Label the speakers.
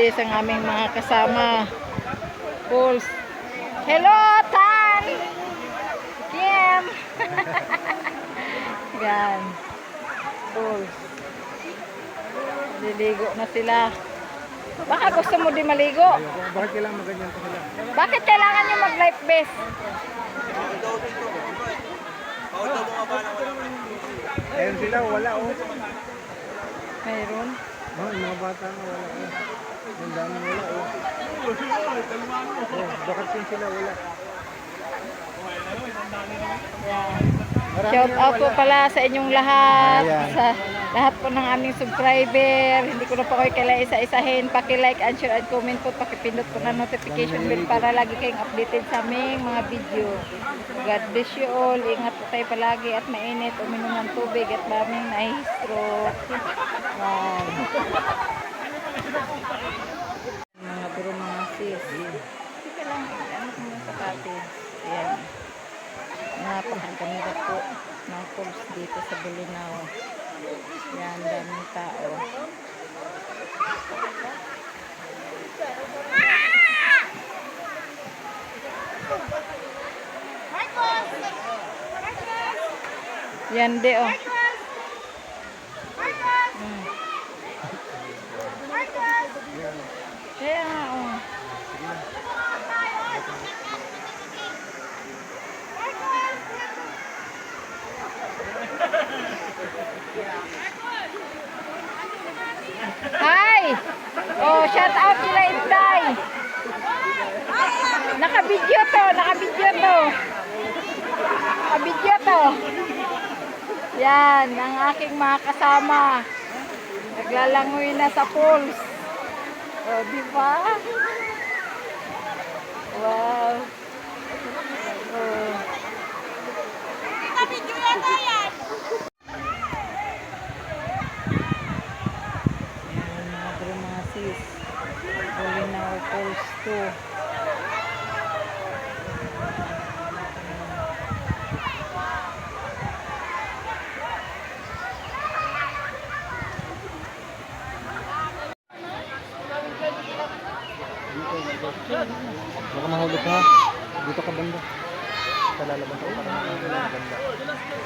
Speaker 1: guys ang aming mga kasama. Pulse. Hello, Tan! Kim! Yan. Pulse. Liligo na sila. Baka gusto mo di maligo?
Speaker 2: Bakit kailangan maganyan sila?
Speaker 1: Bakit kailangan nyo mag-life vest?
Speaker 2: Ayun sila, wala oh.
Speaker 1: Mayroon.
Speaker 2: Oh, yung mga bata nga wala oh. Yung dami wala oh. Oh, bakit yun sila wala?
Speaker 1: Shout out po pala sa inyong lahat.
Speaker 2: Ayan.
Speaker 1: Sa lahat po ng aming subscriber. Hindi ko na po kayo kailangan isa-isahin. Paki-like and share and comment po. Pakipindot po ng notification bell para lagi kayong updated sa aming mga video. God bless you all. Ingat po tayo palagi at mainit. Uminom ng tubig at maraming nahi-stroke. Yan. Mga bro mga sis. Sige lang. Ano ko muna sa patin. Ayan. Napakaganda po ng falls dito sa Bulinaw. Yan, daming tao. Yan de oh. Hi! Oh, shout out kila Inday. Naka-video to, naka-video to. Naka-video to. Yan, ang aking mga kasama. Naglalangoy na sa pools. Oh, di ba? Wow. Oh. Yan, mga sis. Bulinaw Falls 2.
Speaker 2: Baka mahulog ka. Dito ka banda. Palalabas ako para mahulog ka.